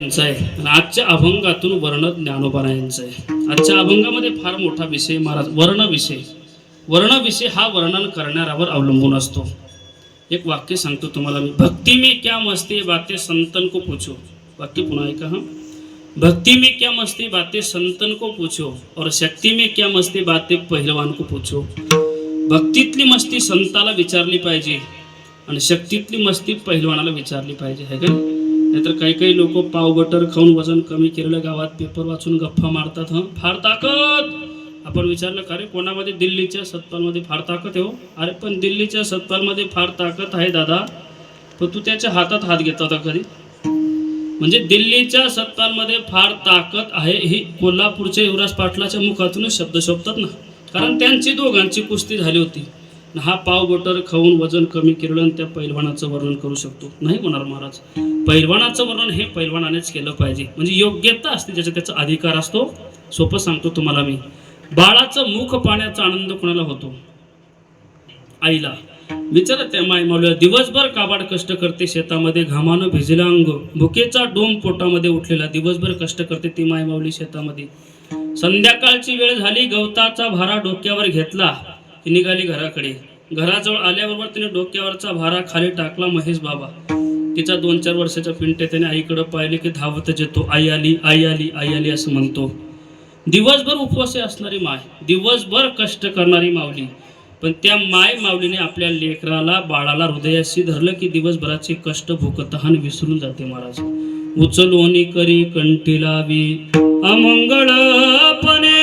यांचं आहे. आणि आजच्या अभंगातून वर्ण ज्ञानोबारायांचं आहे. आजच्या अभंगामध्ये फार मोठा विषय महाराज वर्ण विषय. वर्ण विषय हा वर्णन करणाऱ्यावर अवलंबून असतो. एक वाक्य सांगतो तुम्हाला मी. भक्ती में क्या मस्ती बातें संतन को पूछो. वाक्य पुन्हा ऐका हा. भक्ति में क्या मस्ती बातें संतन को पूछो और शक्ती में क्या मस्ती बातें पहिलवान को पूछो. भक्तीतली मस्ती संताला विचारली पाहिजे आणि शक्तीतली मस्ती पहिलवानाला विचारली पाहिजे. है का नाहीतर काही काही लोक पाव बटर खाऊन वजन कमी केलेलं गावात पेपर वाचून गप्पा मारतात हं? फार ताकद! आपण विचारलं का रे कोणामध्ये दिल्लीच्या सतपालमध्ये फार ताकद आहे हो? अरे पण दिल्लीच्या सतपालमध्ये फार ताकद आहे दादा. पण तू त्याच्या हातात हात घेत होता कधी? म्हणजे दिल्लीच्या सत्तांमध्ये फार ताकद आहे ही कोल्हापूरच्या युवराज पाटलाच्या मुखातूनच शब्द शोभतात ना. कारण त्यांची दोघांची कुस्ती झाली होती. हा पाव बटर खाऊन वजन कमी केलं आणि त्या पैलवानाचं वर्णन करू शकतो. नाही होणार महाराज. पैलवानाचं वर्णन हे पैलवानानेच केलं पाहिजे. म्हणजे योग्यता असते ज्याचा त्याचा अधिकार असतो. सोपं सांगतो तुम्हाला मी. बाळाचं मुख पाण्याचा आनंद कोणाला होतो? आईला. विचारा त्या माय मावल्या दिवसभर काबाड कष्ट करते शेतामध्ये घामानं भिजला अंग भुकेचा डोम पोटामध्ये उठलेला दिवसभर कष्ट करते ती माय मावली शेतामध्ये. संध्याकाळची वेळ झाली गवताचा भारा डोक्यावर घेतला. ती निघाली घराकडे. घराजवळ आल्याबरोबर तिने डोक्यावरचा भारा खाली टाकला महेश बाबा. तिचा दोन चार वर्षाच्या पिंटे त्याने आईकडं पाहिले की धावतच येतो आई आली आई आली आई आली असं म्हणतो. दिवसभर उपवासे असणारी माय दिवसभर कष्ट करणारी माऊली. पण त्या माय माऊलीने आपल्या लेकराला बाळाला हृदयाशी धरलं की दिवसभराचे कष्ट भूकतहान विसरून जाते महाराज. उचलोनी करी कंटी लावी. अमंगळपणे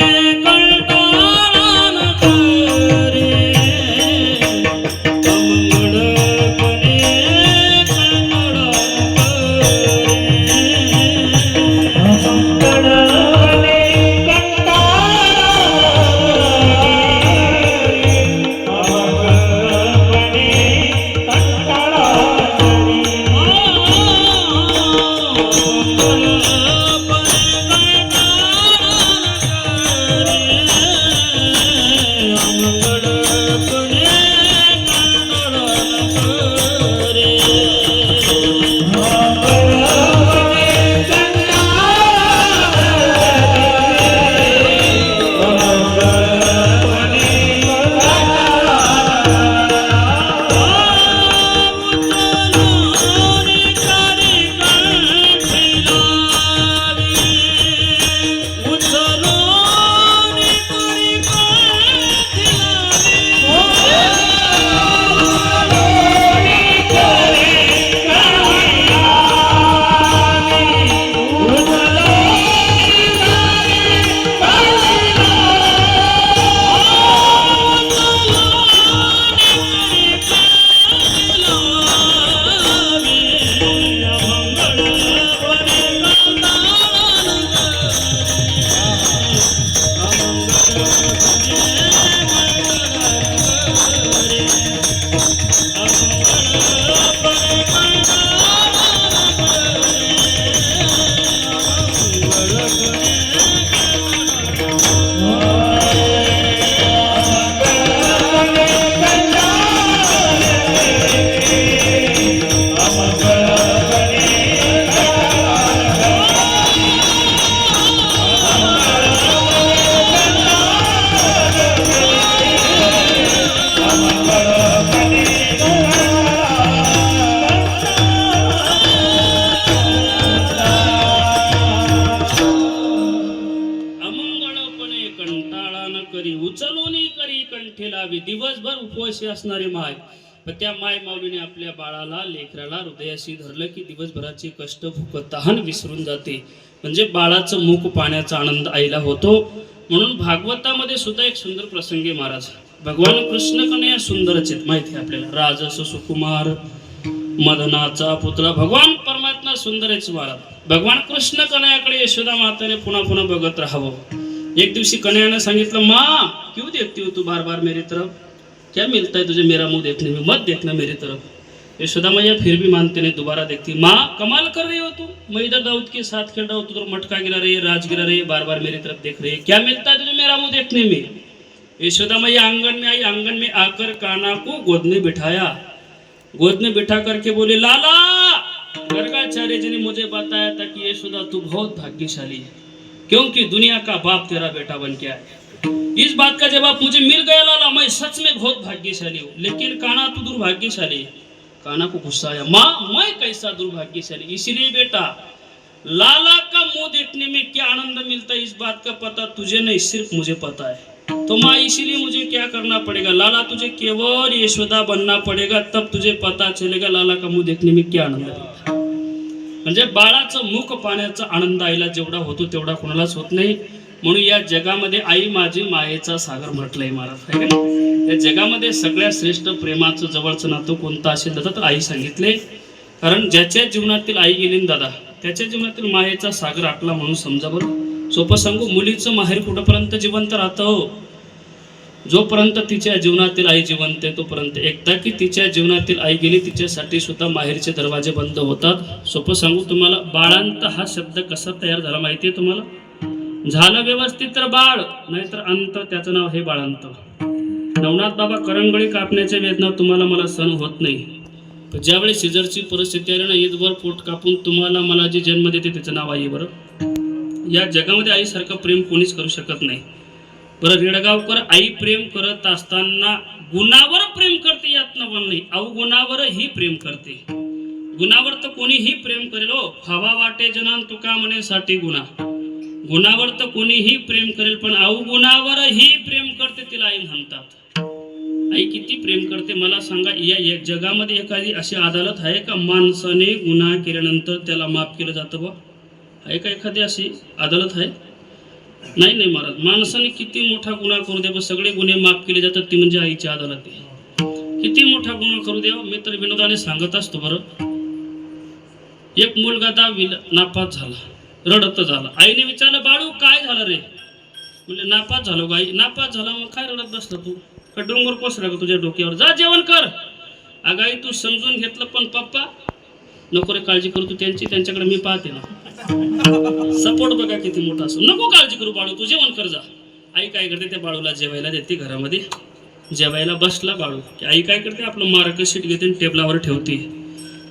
कशी असणारी माय? पण त्या माय माऊलीने आपल्या बाळाला लेकराला हृदयाशी धरलं की दिवसभराचे कष्ट भूक तहान विसरून जाते. म्हणजे बाळाचं मुख पाण्याचा आनंद आईला होतो. म्हणून भागवतामध्ये सुद्धा एक सुंदर प्रसंगी महाराज भगवान कृष्ण कन्या सुंदरच आहेत? माहिती आहे आपल्याला. राजस सुकुमार मदनाचा पुतळा. भगवान परमात्मा सुंदरच महाराज भगवान कृष्ण कन्याकडे यशोदा माताने पुन्हा पुन्हा बघत राहावं? एक दिवशी कन्यानं सांगितलं मा क्यों देखती हो तू बार बार मेरी तरफ? क्या मिलता है तुझे मेरा मुँह देखने में? मत देखना मेरी तरफ़। यशोदा मैया फिर भी मानते नहीं, दोबारा देखती। माँ, कमाल कर रही हो तू। मैं इधर दाऊद के साथ खेल रहा हूँ तू तो मटका गिरा रही है, राज गिरा रही है बार बार मेरी तरफ़ देख रही है। क्या मिलता है तुझे मेरा मुँह देखने में? यशोदा मैया आँगन में आई, आँगन में आकर काना को गोद में बिठाया। गोद में बिठा करके बोले, लाला! गर्गाचार्य जी ने मुझे बताया था कि यशोदा तू बहुत भाग्यशाली है, क्योंकि दुनिया का बाप तेरा बेटा बन के आया इस बात का जवाब मुझे मिल गया लाला। मैं सच में बहुत भाग्यशाली हूँ। लेकिन काना तू दुर्भाग्यशाली। काना को गुस्सा आया। माँ मैं कैसा दुर्भाग्यशाली? इसीलिए बेटा लाला का मुंह देखने में क्या आनंद मिलता है इस बात का पता तुझे नहीं सिर्फ मुझे पता है। तो माँ इसीलिए मुझे क्या करना पड़ेगा? लाला तुझे केवल यशोदा बनना पड़ेगा तब तुझे पता चलेगा लाला का मुंह देखने में क्या आनंद मिळतो म्हणजे बाळाचं मुख पाण्याचा आनंद आईला जेवढा होतो तेवढा कोणालाच होत नाही. म्हणून या जगामध्ये आई माझी मायेचा सागर म्हटलंय महाराज या जगामध्ये सगळ्यात श्रेष्ठ प्रेमाचं जवळचं नातं कोणतं असेल दादा? तर आई सांगितले कारण ज्याच्या जीवनातील आई गेली दादा त्याच्या जीवनातील मायेचा सागर आटला म्हणून समजा बरं. सोपं सांगू मुलीचं माहेर कुठंपर्यंत जिवंत राहतं हो? जोपर्यंत तिच्या जीवनातील आई जिवंत आहे तोपर्यंत. एकदा की तिच्या जीवनातील आई गेली तिच्यासाठी सुद्धा माहेरचे दरवाजे बंद होतात. सोपं सांगू तुम्हाला बाळांत हा शब्द कसा तयार झाला माहिती आहे तुम्हाला? झालं व्यवस्थित तर बाळ नाहीतर अंत त्याचं नाव हे बाळंत. नवनाथ बाबा करंगळी कापण्याच्या वेदना तुम्हाला मला सण होत नाही. ज्यावेळी सिजरची परिस्थिती आली ना ईदभर पोट कापून तुम्हाला मला जे जन्म देते त्याचं नाव आई बरं. या जगामध्ये आईसारखं प्रेम कोणीच करू शकत नाही. बरं रेडगावकर आई प्रेम करत असताना गुणावर प्रेम करते यात पण नाही. अवगुणावरही प्रेम करते. गुणावर तर कोणीही प्रेम करेल हो. हवा वाटे जनान तुका म्हणेसाठी गुन्हा गुणावर तर कोणीही प्रेम करेल पण अवगुणावरही प्रेम करते तिला आई म्हणतात. आई किती प्रेम करते मला सांगा या जगामध्ये एखादी अशी अदालत आहे का? माणसाने गुन्हा केल्यानंतर त्याला माफ केलं जातं बा. आहे का एखादी अशी अदालत आहे? नाही नाही महाराज. माणसाने किती मोठा गुन्हा करू दे सगळे गुन्हे माफ केले जातात ती म्हणजे आईची अदालत आहे. किती मोठा गुन्हा करू द्या मी तर विनोदाने सांगत असतो बरं. एक मुलगा दहावी नापास झाला. रडत झाला. आईने विचारलं बाळू काय झालं रे? म्हणजे नापास झालो गाई नापास झाला मग काय रडत बसला तू? का डोंगर कोसला का तुझ्या डोक्यावर? जा जेवण कर. अगाई तू समजून घेतलं पण पप्पा नको रे काळजी करू तू. त्यांची त्यांच्याकडे मी पाहते ना. सपोर्ट बघा किती मोठा असं नको काळजी करू बाळू तू जेवण कर जा. आई काय करते? त्या बाळूला जेवायला देते घरामध्ये. जेवायला बसला बाळू. की आई काय करते? आपलं मार्कशीट घेते आणि टेबलावर ठेवते.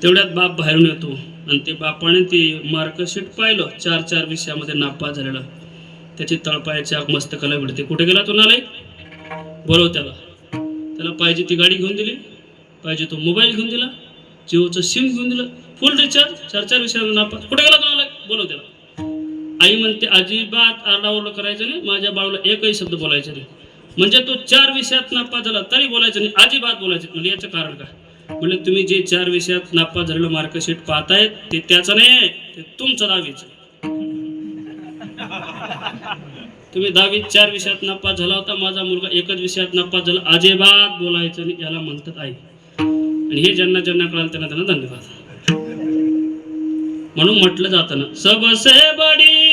तेवढ्यात बाप बाहेरून येतो. आणि ते बापाने ते मार्कशीट पाहिलं चार चार विषयामध्ये नापास झालेला. त्याची तळपायाच्या मस्तकाला भिडते. कुठे गेला तो नालाय बोलव त्याला. त्याला पाहिजे ती गाडी घेऊन दिली पाहिजे तो मोबाईल घेऊन दिला जिओचं सिम घेऊन दिलं फुल रिचार्ज चार चार विषयामध्ये नापास. कुठे गेला तो नालाय बोलव त्याला. आई म्हणते अजिबात आरडाओरडा करायचं नाही माझ्या बाळूला एकही शब्द बोलायचा नाही. म्हणजे तो चार विषयात नापास झाला तरी बोलायचं नाही अजिबात बोलायचं म्हणजे याचं कारण काय? म्हणजे तुम्ही जे चार विषयात नापा झालेलं मार्कशीट पाहतायत ते त्याचं नाही ते तुमचं दहावीच तुम्ही दहावीत चार विषयात नापास झाला होता माझा मुलगा एकच विषयात नापास झाला अजिबात बोलायचं आणि याला म्हणतात आई. आणि हे ज्यांना ज्यांना कळाल त्यांना त्यांना धन्यवाद. म्हणून म्हटलं जातं ना सबसे बडी